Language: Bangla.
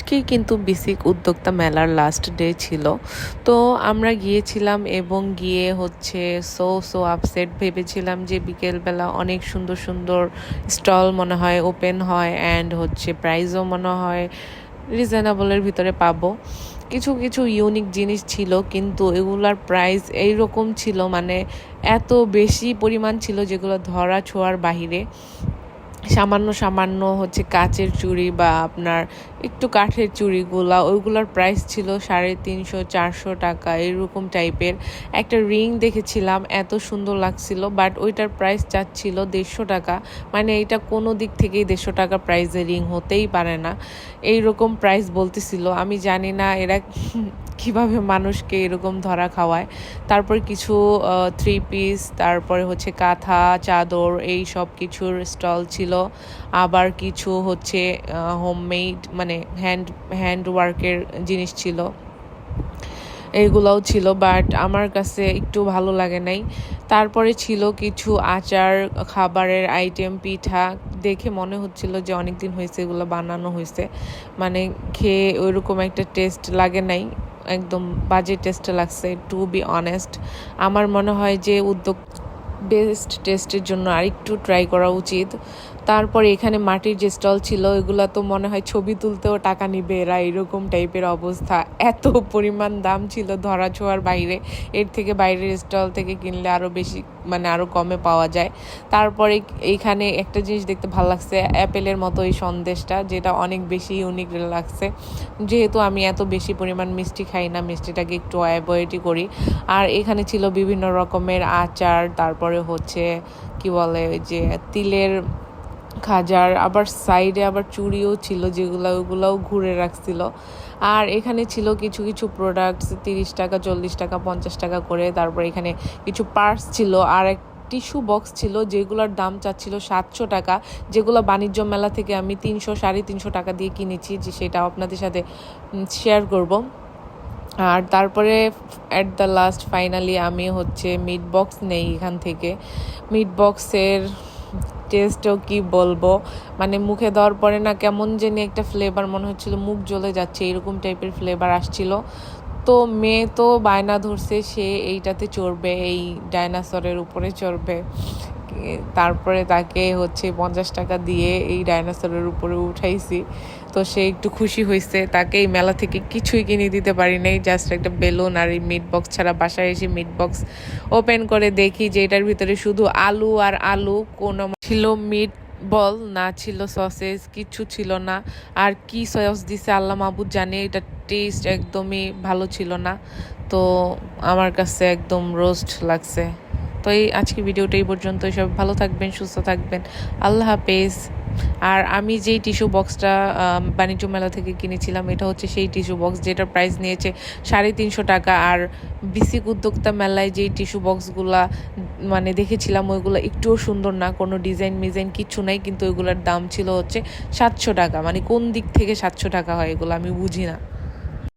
আজকেই কিন্তু বিসিক উদ্যোক্তা মেলার লাস্ট ডে ছিল। তো আমরা গিয়েছিলাম এবং গিয়ে হচ্ছে সো সো আপসেট ভেবেছিলাম যে বিকেলবেলা অনেক সুন্দর সুন্দর স্টল মনে হয় ওপেন হয় অ্যান্ড হচ্ছে প্রাইজও মনে হয় রিজনেবলের ভিতরে পাবো। কিছু কিছু ইউনিক জিনিস ছিল কিন্তু এগুলার প্রাইস এইরকম ছিল মানে এত বেশি পরিমাণ ছিল যেগুলো ধরা ছোঁয়ার বাহিরে। সামান্য সামান্য হচ্ছে কাচের চুড়ি বা আপনার একটু কাঠের চুড়িগুলা, ওইগুলোর প্রাইস ছিল সাড়ে তিনশো, চারশো টাকা, এরকম টাইপের একটা রিং দেখেছিলাম, এত সুন্দর লাগছিল বাট ওইটার প্রাইস চাচ্ছিল দেড়শো টাকা। মানে এটা কোনো দিক থেকেই দেড়শো টাকা প্রাইসে রিং হতেই পারে না। এই রকম প্রাইস বলতেছিল, আমি জানি না এরা কীভাবে মানুষকে এরকম ধরা খাওয়ায়। তারপর কিছু থ্রি পিস তারপরে হচ্ছে কাঁথা, চাদর, এই সব কিছুর স্টল ছিল। আবার কিছু হচ্ছে হোমমেড মানে হ্যান্ড হ্যান্ড ওয়ার্কের জিনিস ছিল। এইগুলোও ছিল বাট আমার কাছে একটু ভালো লাগে নাই। তারপরে ছিল কিছু আচার, খাবারের আইটেম পিঠা। দেখে মনে হচ্ছিল যে অনেক দিন হয়েছে এগুলো বানানো হয়েছে। মানে খেয়ে ওইরকম একটা টেস্ট লাগে নাই। একদম বাজে টেস্ট লাগছে টু বি অনেস্ট আমার মনে হয় যে উদ্যোগ বেস্ট টেস্টের জন্য আরেকটু ট্রাই করা উচিত। তারপরে এখানে মাটির যে স্টল ছিল, এগুলো তো মনে হয় ছবি তুলতেও টাকা নিবে। এরা এরকম টাইপের অবস্থা। এত পরিমাণ দাম ছিল ধরা ছোঁয়ার বাইরে। এর থেকে বাইরের স্টল থেকে কিনলে আরও বেশি মানে আরও কমে পাওয়া যায়। তারপরে এইখানে একটা জিনিস দেখতে ভালো লাগছে, অ্যাপেলের মতো এই সন্দেশটা, যেটা অনেক বেশি ইউনিক লাগছে। যেহেতু আমি এত বেশি পরিমাণ মিষ্টি খাই না, মিষ্টিটাকে একটু অ্যাভয়েডই করি। আর এখানে ছিল বিভিন্ন রকমের আচার, তারপরে হচ্ছে, কি বলে যে, তিলের খাজার, আবার সাইডে আবার চুড়িও ছিল যেগুলো ওগুলোও ঘুরে রাখছিল। আর এখানে ছিল কিছু কিছু প্রোডাক্টস তিরিশ টাকা, চল্লিশ টাকা, পঞ্চাশ টাকা করে। তারপর এখানে কিছু পার্স ছিল। আর এক টিস্যু বক্স ছিল যেগুলোর দাম চাচ্ছিল সাতশো টাকা। যেগুলো বাণিজ্য মেলা থেকে আমি তিনশো, সাড়ে তিনশো টাকা দিয়ে কিনেছি, যে সেটা আপনাদের সাথে শেয়ার করব। আর তারপরে অ্যাট দ্য লাস্ট ফাইনালি আমি হচ্ছে মিট বক্স নেই এখান থেকে। মিট বক্সের টেস্টও কি বলব? মানে মুখে দেওয়ার পরে না কেমন জানি একটা ফ্লেভার মনে হচ্ছিল, মুখ জ্বলে যাচ্ছে, এরকম টাইপের ফ্লেভার আসছিল। তো মেয়ে তো বায়না ধরছে, সে এইটাতে চড়বে, এই ডাইনাসরের উপরে চড়বে। তারপরে তাকে হচ্ছে পঞ্চাশ টাকা দিয়ে এই ডাইনোসরের উপরে উঠাইছি। তো সে একটু খুশি হয়েছে তাকে এই মেলা থেকে কিছুই কিনে দিতে পারি নাই জাস্ট একটা বেলুন আর এই মিট বক্স ছাড়া বাসায় এসে মিট বক্স ওপেন করে দেখি যে এটার ভিতরে শুধু আলু আর আলু কোনো ছিল মিট বল না ছিল সসেস কিছু ছিল না। আর কি সস দিছে আল্লাহ মাহবুদ জানে, এটা টেস্ট একদমই ভালো ছিল না। তো আমার কাছে একদম রোস্ট লাগছে। তো এই আজকে ভিডিওটা এই পর্যন্ত সব ভালো থাকবেন, সুস্থ থাকবেন। আল্লাহ হাফেজ। আর আমি যেই টিস্যু বক্সটা বাণিজ্য মেলা থেকে কিনেছিলাম, এটা হচ্ছে সেই টিস্যু বক্স যেটার প্রাইস নিয়েছে সাড়ে তিনশো টাকা। আর বিসিক উদ্যোক্তা মেলায় যেই টিস্যু বক্সগুলা মানে দেখেছিলাম, ওইগুলো একটুও সুন্দর না। কোনো ডিজাইন মিজাইন কিচ্ছু নাই, কিন্তু ওইগুলোর দাম ছিল হচ্ছে সাতশো টাকা। মানে কোন দিক থেকে সাতশো টাকা হয়, এগুলো আমি বুঝি না।